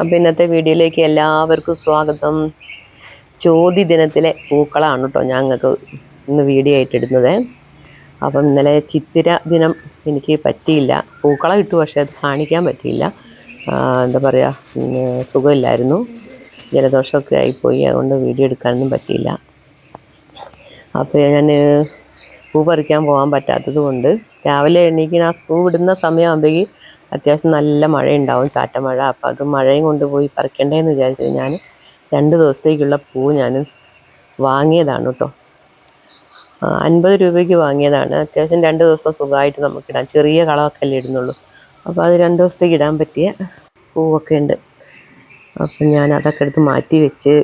അപ്പം ഇന്നത്തെ വീഡിയോയിലേക്ക് എല്ലാവർക്കും സ്വാഗതം. ചോതി ദിനത്തിലെ പൂക്കളാണ് കേട്ടോ ഞങ്ങൾക്ക് ഇന്ന് വീഡിയോ ആയിട്ടിടുന്നത് അപ്പം ഇന്നലെ ചിത്തിര ദിനം എനിക്ക് പറ്റിയില്ല. പൂക്കളം ഇട്ടു പക്ഷെ അത് കാണിക്കാൻ പറ്റിയില്ല. എന്താ പറയുക സുഖമില്ലായിരുന്നു. ജലദോഷമൊക്കെ ആയിപ്പോയി അതുകൊണ്ട് വീഡിയോ എടുക്കാനൊന്നും പറ്റിയില്ല. അപ്പോൾ ഞാൻ പൂ പറിക്കാൻ പോകാൻ പറ്റാത്തത് കൊണ്ട് രാവിലെ എണീക്കുന്ന ആ പൂ വിടുന്ന സമയമാകുമ്പോഴേക്ക് അത്യാവശ്യം നല്ല മഴ ഉണ്ടാവും ചാറ്റമഴ. അപ്പോൾ അത് മഴയും കൊണ്ടുപോയി പറിക്കണ്ടേന്ന് വിചാരിച്ചു ഞാൻ രണ്ട് ദിവസത്തേക്കുള്ള പൂ ഞാൻ വാങ്ങിയതാണ് കേട്ടോ അൻപത് രൂപയ്ക്ക് വാങ്ങിയതാണ്. അത്യാവശ്യം രണ്ട് ദിവസം സുഖമായിട്ട് നമുക്കിടാം ചെറിയ കളമൊക്കെ അല്ലേ ഇടുന്നുള്ളൂ. അപ്പോൾ അത് രണ്ട് ദിവസത്തേക്ക് ഇടാൻ പറ്റിയ പൂവൊക്കെ ഉണ്ട്. അപ്പം ഞാൻ അതൊക്കെ എടുത്ത് മാറ്റി വെച്ച്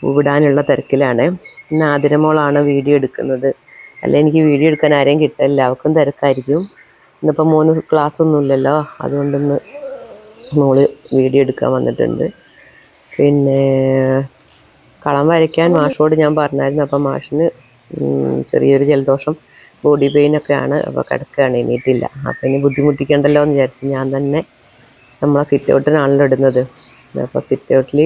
പൂവിടാനുള്ള തിരക്കിലാണ്. ഇന്ന് ആതിരമോളാണ് വീഡിയോ എടുക്കുന്നത്. അല്ല എനിക്ക് വീഡിയോ എടുക്കാൻ ആരെയും കിട്ടില്ല അവർക്കും തിരക്കായിരിക്കും. ഇന്നിപ്പോൾ മോന് ക്ലാസ് ഒന്നും ഇല്ലല്ലോ അതുകൊണ്ടൊന്ന് മോൾ വീഡിയോ എടുക്കാൻ വന്നിട്ടുണ്ട്. പിന്നെ കളം വരയ്ക്കാൻ മാഷോട് ഞാൻ പറഞ്ഞായിരുന്നു. അപ്പം മാഷിന് ചെറിയൊരു ജലദോഷം ബോഡി പെയിൻ ഒക്കെയാണ് അപ്പോൾ കിടക്കുകയാണ് എണീറ്റില്ല. അപ്പം ഇനി ബുദ്ധിമുട്ടിക്കണ്ടല്ലോ എന്ന് വിചാരിച്ച് ഞാൻ തന്നെ നമ്മളെ സിറ്റ് ഔട്ടിനാണല്ലോ ഇടുന്നത്. അപ്പോൾ സിറ്റ് ഔട്ടിൽ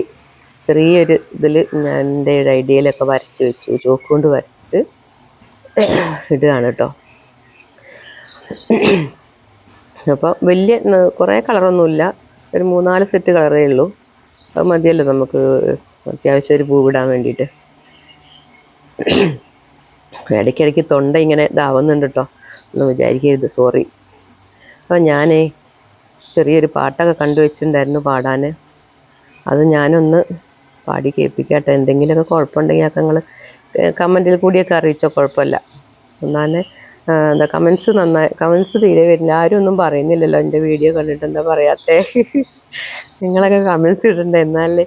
ചെറിയൊരു ഇതിൽ ഞാൻ എന്റെ ഒരു ഐഡിയയിലൊക്കെ വരച്ച് വെച്ചു. ചോക്ക് കൊണ്ട് വരച്ചിട്ട് ഇടുകയാണ് കേട്ടോ. അപ്പോൾ വലിയ കുറേ കളറൊന്നുമില്ല. ഒരു മൂന്നാൽ സെറ്റ് കളറേ ഉള്ളൂ. അത് മതിയല്ലോ നമുക്ക് അത്യാവശ്യം ഒരു പൂവിടാൻ വേണ്ടിയിട്ട്. ഇടയ്ക്കിടയ്ക്ക് തൊണ്ട ഇങ്ങനെ ഇതാവുന്നുണ്ട് കേട്ടോ ഒന്ന് വിചാരിക്കരുത്. സോറി അപ്പോൾ ഞാനേ ചെറിയൊരു പാട്ടൊക്കെ കണ്ടു വെച്ചിട്ടുണ്ടായിരുന്നു പാടാൻ അത് ഞാനൊന്ന് പാടി കേൾപ്പിക്കട്ടെ. എന്തെങ്കിലുമൊക്കെ കുഴപ്പമുണ്ടെങ്കിൽ ഒക്കെ നിങ്ങൾ കമന്റിൽ കൂടിയൊക്കെ അറിയിച്ചോ? കുഴപ്പമില്ല. എന്നാലേ എന്താ കമൻസ് നന്നായി കമൻസ് തീരെ വരില്ല ആരും ഒന്നും പറയുന്നില്ലല്ലോ എന്റെ വീഡിയോ കണ്ടിട്ട്. എന്താ പറയാത്തേ? നിങ്ങളൊക്കെ കമൻസ് ഇടണ്ട? എന്നാലേ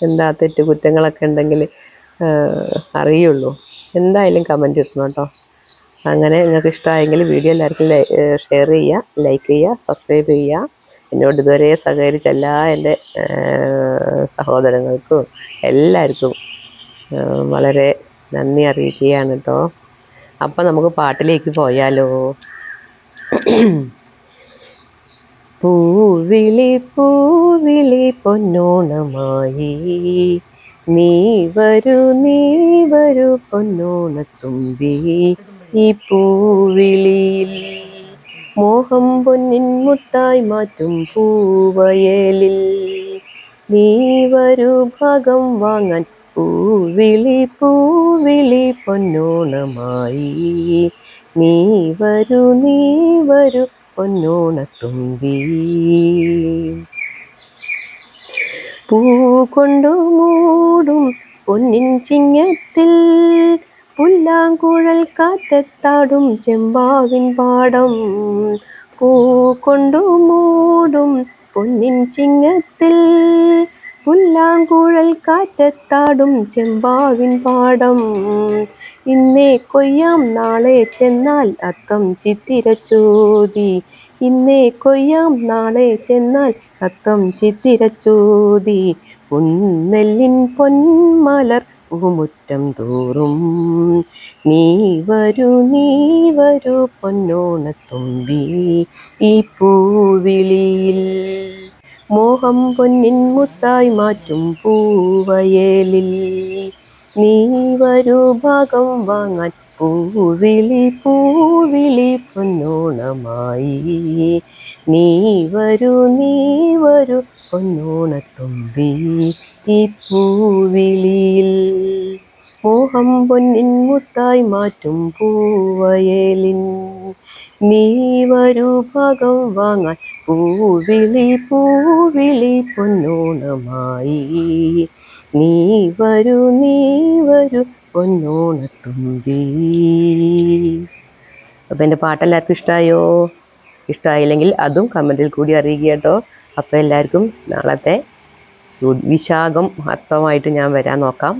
എന്താ തെറ്റ് കുറ്റങ്ങളൊക്കെ ഉണ്ടെങ്കിൽ അറിയുള്ളൂ. എന്തായാലും കമന്റ് ഇടണം കേട്ടോ. അങ്ങനെ നിങ്ങൾക്ക് ഇഷ്ടമായെങ്കിൽ വീഡിയോ എല്ലാവർക്കും ഷെയർ ചെയ്യുക ലൈക്ക് ചെയ്യുക സബ്സ്ക്രൈബ് ചെയ്യുക. എന്നോട് ഇതുവരെ സഹകരിച്ച എല്ലാ എന്റെ സഹോദരങ്ങൾക്കും എല്ലാവർക്കും വളരെ നന്ദി അറിയിക്കുകയാണ് കേട്ടോ. അപ്പം നമുക്ക് പാട്ടിലേക്ക് പോയാലോ? പൂവിളി പൂവിളി പൊന്നോണമായി. നീ വരൂ നീ വരൂ പൊന്നോണത്തുമ്പി ഈ പൂവിളിയിൽ മോഹം പൊന്നിൻ മുത്തായി മാറ്റും പൂവയലിൽ. നീ വരൂ ഭാഗം വാങ്ങാൻ പൂവിളി പൂവിളി പൊന്നോണമായി. നീ വരൂ നീ വരൂ പൊന്നോണത്തുമ്പി. പൂ കൊണ്ടു മൂടും പൊന്നിൻ ചിങ്ങത്തിൽ പുല്ലാങ്കുഴൽ കാറ്റത്താടും ചെമ്പാവിൻ പാടം. പൂ കൊണ്ടു മൂടും പൊന്നിൻ ചിങ്ങത്തിൽ പുല്ലാങ്കുഴൽ കാറ്റത്താടും ചെമ്പാവിൻ പാടം. ഇന്നേ കൊയ്യാം നാളെ ചെന്നാൽ അത്തം ചിത്തിരച്ചോതി. ഇന്നേ കൊയ്യാം നാളെ ചെന്നാൽ അത്തം ചിത്തിരച്ചോതി. ഉന്നെല്ലിൻ പൊന്മലർ പൂമുറ്റം തോറും. നീ വരൂ നീ വരൂ പൊന്നോണത്തുമ്പി. ഈ പൂവിളിയിൽ മോഹം പൊന്നിൻ മുത്തായി മാറ്റും പൂവയലിൽ. നീ വരൂ ഭാഗം വാങ്ങാൻ പൂവിളി പൂവിളി പൊന്നോണമായി. നീ വരൂ നീ വരൂ പൊന്നോണത്തുമ്പി ഈ പൂവിളിയിൽ. മോഹം പൊന്നിൻ മുത്തായി മാറ്റും പൂവയലിൻ. നീ വരൂ ഭാഗം വാങ്ങാൻ പൂവിളി പൂവിളി പൊന്നോണമായി. നീ വരൂ നീ വരൂ പൊന്നോണത്തുമ്പി അപ്പം എന്റെ പാട്ടെല്ലാവർക്കും ഇഷ്ടമായോ ഇഷ്ടമായില്ലെങ്കിൽ അതും കമന്റിൽ കൂടി അറിയിക്കുക കേട്ടോ. അപ്പോൾ എല്ലാവർക്കും നാളത്തെ വിശാഖം അർത്ഥമായിട്ട് ഞാൻ വരാൻ നോക്കാം.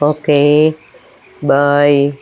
Okay. Bye.